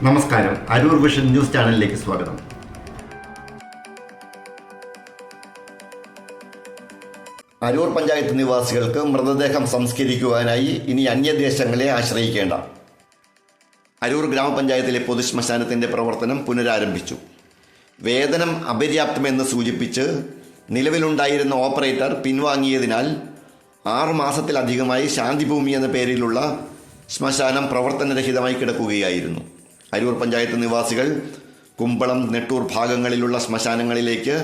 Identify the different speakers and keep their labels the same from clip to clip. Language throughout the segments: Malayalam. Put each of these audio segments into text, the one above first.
Speaker 1: നമസ്കാരം. അരൂർ വിഷൻ ന്യൂസ് ചാനലിലേക്ക് സ്വാഗതം. അരൂർ പഞ്ചായത്ത് നിവാസികൾക്ക് മൃതദേഹം സംസ്കരിക്കുവാനായി ഇനി അന്യദേശങ്ങളെ ആശ്രയിക്കേണ്ട. അരൂർ ഗ്രാമപഞ്ചായത്തിലെ പൊതുശ്മശാനത്തിന്റെ പ്രവർത്തനം പുനരാരംഭിച്ചു. വേതനം അപര്യാപ്തമെന്ന് സൂചിപ്പിച്ച് നിലവിലുണ്ടായിരുന്ന ഓപ്പറേറ്റർ പിൻവാങ്ങിയതിനാൽ ആറു മാസത്തിലധികമായി ശാന്തിഭൂമി എന്ന പേരിലുള്ള ശ്മശാനം പ്രവർത്തനരഹിതമായി കിടക്കുകയായിരുന്നു. അരൂർ പഞ്ചായത്ത് നിവാസികൾ കുമ്പളം നെട്ടൂർ ഭാഗങ്ങളിലുള്ള ശ്മശാനങ്ങളിലേക്ക്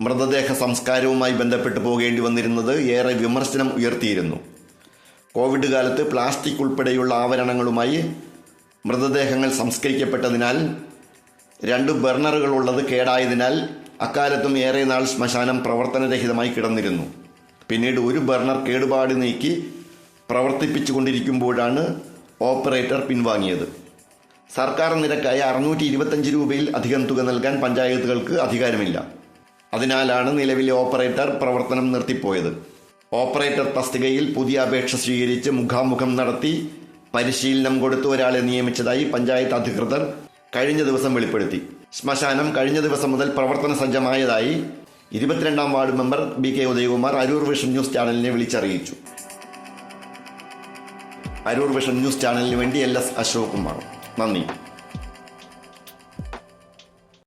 Speaker 1: മൃതദേഹ സംസ്കാരവുമായി ബന്ധപ്പെട്ട് പോകേണ്ടി വന്നിരുന്നത് ഏറെ വിമർശനം ഉയർത്തിയിരുന്നു. കോവിഡ് കാലത്ത് പ്ലാസ്റ്റിക് ഉൾപ്പെടെയുള്ള ആവരണങ്ങളുമായി മൃതദേഹങ്ങൾ സംസ്കരിക്കപ്പെട്ടതിനാൽ രണ്ട് ബർണറുകൾ ഉള്ളത് കേടായതിനാൽ അക്കാലത്തും ഏറെ നാൾ ശ്മശാനം പ്രവർത്തനരഹിതമായി കിടന്നിരുന്നു. പിന്നീട് ഒരു ബർണർ കേടുപാട് നീക്കി പ്രവർത്തിപ്പിച്ചുകൊണ്ടിരിക്കുമ്പോഴാണ് ഓപ്പറേറ്റർ പിൻവാങ്ങിയത്. സർക്കാർ നിരക്കായ അറുന്നൂറ്റി ഇരുപത്തഞ്ച് രൂപയിൽ അധികം തുക നൽകാൻ പഞ്ചായത്തുകൾക്ക് അധികാരമില്ല. അതിനാലാണ് നിലവിലെ ഓപ്പറേറ്റർ പ്രവർത്തനം നിർത്തിപ്പോയത്. ഓപ്പറേറ്റർ തസ്തികയിൽ പുതിയ അപേക്ഷ സ്വീകരിച്ച് മുഖാമുഖം നടത്തി പരിശീലനം കൊടുത്ത് ഒരാളെ നിയമിച്ചതായി പഞ്ചായത്ത് അധികൃതർ കഴിഞ്ഞ ദിവസം വെളിപ്പെടുത്തി. ശ്മശാനം കഴിഞ്ഞ ദിവസം മുതൽ പ്രവർത്തന സജ്ജമായതായി ഇരുപത്തിരണ്ടാം ward member B K Udayakumar Aroor vision news ചാനലിനെ വിളിച്ചറിയിച്ചു. അരൂർ വിഷൻ ന്യൂസ് ചാനലിന് വേണ്ടി എൽ എസ് അശോക് കുമാർ 那你